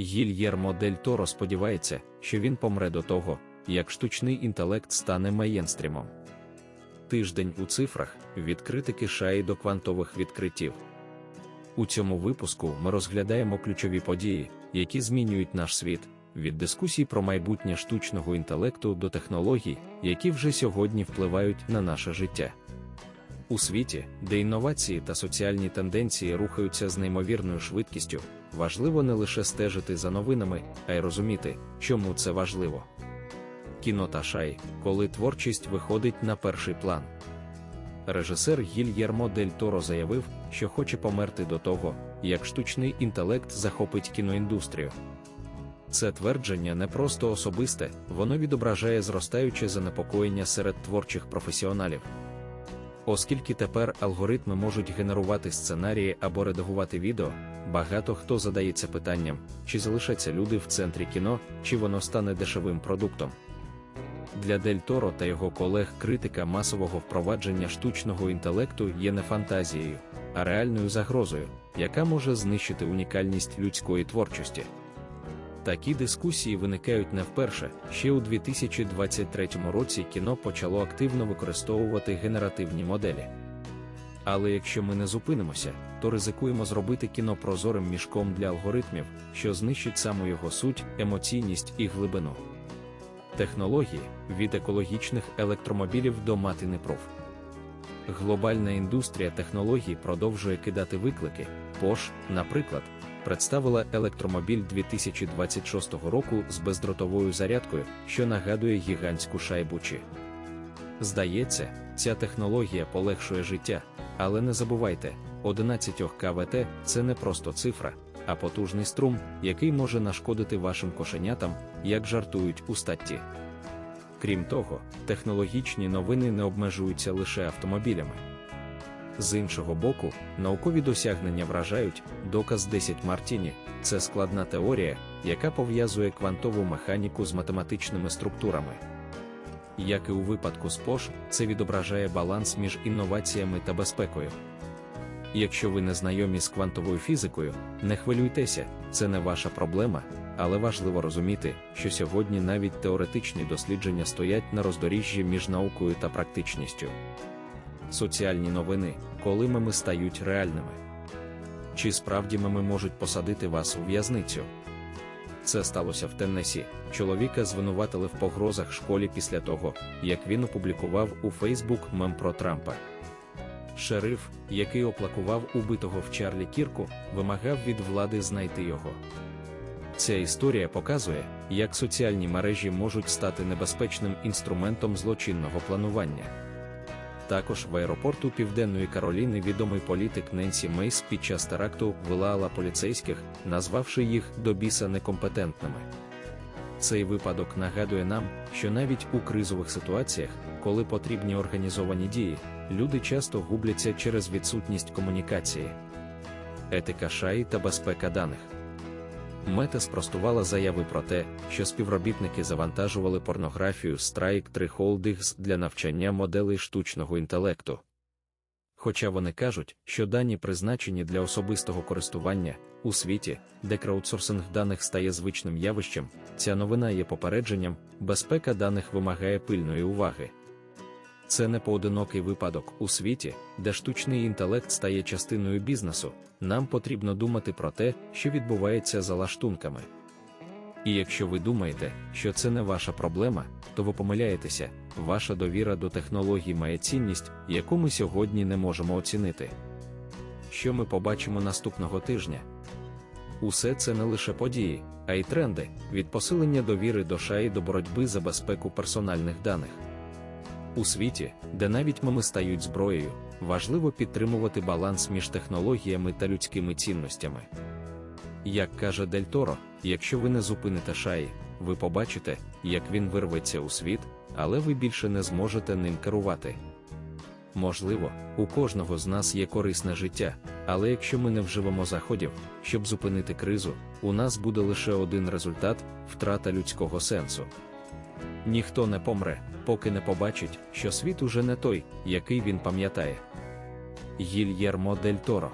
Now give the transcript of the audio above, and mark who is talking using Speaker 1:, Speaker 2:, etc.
Speaker 1: Гільєрмо Дель Торо сподівається, що він помре до того, як штучний інтелект стане мейнстрімом. Тиждень у цифрах від критики шаї до квантових відкриттів. У цьому випуску ми розглядаємо ключові події, які змінюють наш світ, від дискусій про майбутнє штучного інтелекту до технологій, які вже сьогодні впливають на наше життя. У світі, де інновації та соціальні тенденції рухаються з неймовірною швидкістю, важливо не лише стежити за новинами, а й розуміти, чому це важливо. Кіно та шай, коли творчість виходить на перший план. Режисер Гільєрмо Дель Торо заявив, що хоче померти до того, як штучний інтелект захопить кіноіндустрію. Це твердження не просто особисте, воно відображає зростаюче занепокоєння серед творчих професіоналів. Оскільки тепер алгоритми можуть генерувати сценарії або редагувати відео, багато хто задається питанням, чи залишаться люди в центрі кіно, чи воно стане дешевим продуктом. Для Дель Торо та його колег критика масового впровадження штучного інтелекту є не фантазією, а реальною загрозою, яка може знищити унікальність людської творчості. Такі дискусії виникають не вперше. Ще у 2023 році кіно почало активно використовувати генеративні моделі. Але якщо ми не зупинимося, то ризикуємо зробити кіно прозорим мішком для алгоритмів, що знищить саму його суть, емоційність і глибину. Технології від екологічних електромобілів до матини проф. Глобальна індустрія технологій продовжує кидати виклики. Пош, наприклад, представила електромобіль 2026 року з бездротовою зарядкою, що нагадує гігантську шайбучі. Здається, ця технологія полегшує життя, але не забувайте, 11 КВТ це не просто цифра, а потужний струм, який може нашкодити вашим кошенятам, як жартують у статті. Крім того, технологічні новини не обмежуються лише автомобілями. З іншого боку, наукові досягнення вражають, доказ 10 Мартіні це складна теорія, яка пов'язує квантову механіку з математичними структурами. Як і у випадку з ПОШ, це відображає баланс між інноваціями та безпекою. Якщо ви не знайомі з квантовою фізикою, не хвилюйтеся, це не ваша проблема, але важливо розуміти, що сьогодні навіть теоретичні дослідження стоять на роздоріжжі між наукою та практичністю. Соціальні новини, коли меми стають реальними. Чи справді меми можуть посадити вас у в'язницю? Це сталося в Теннесі. Чоловіка звинуватили в погрозах школі після того, як він опублікував у Фейсбук мем про Трампа. Шериф, який оплакував убитого в Чарлі Кірку, вимагав від влади знайти його. Ця історія показує, як соціальні мережі можуть стати небезпечним інструментом злочинного планування. Також в аеропорту Південної Кароліни відомий політик Ненсі Мейс під час теракту вилала поліцейських, назвавши їх до біса некомпетентними. Цей випадок нагадує нам, що навіть у кризових ситуаціях, коли потрібні організовані дії, люди часто губляться через відсутність комунікації. Етика шаї та безпека даних. Мета спростувала заяви про те, що співробітники завантажували порнографію Strike 3 Holdings для навчання моделей штучного інтелекту. Хоча вони кажуть, що дані призначені для особистого користування у світі, де краудсорсинг даних стає звичним явищем, ця новина є попередженням, безпека даних вимагає пильної уваги. Це не поодинокий випадок у світі, де штучний інтелект стає частиною бізнесу. Нам потрібно думати про те, що відбувається за лаштунками. І якщо ви думаєте, що це не ваша проблема, то ви помиляєтеся, ваша довіра до технологій має цінність, яку ми сьогодні не можемо оцінити. Що ми побачимо наступного тижня? Усе це не лише події, а й тренди від посилення довіри до шаї до боротьби за безпеку персональних даних. У світі, де навіть мами стають зброєю, важливо підтримувати баланс між технологіями та людськими цінностями. Як каже Дель Торо, якщо ви не зупините шаї, ви побачите, як він вирветься у світ, але ви більше не зможете ним керувати. Можливо, у кожного з нас є корисне життя, але якщо ми не вживемо заходів, щоб зупинити кризу, у нас буде лише один результат втрата людського сенсу. Ніхто не помре, поки не побачить, що світ уже не той, який він пам'ятає. Гільєрмо Дель Торо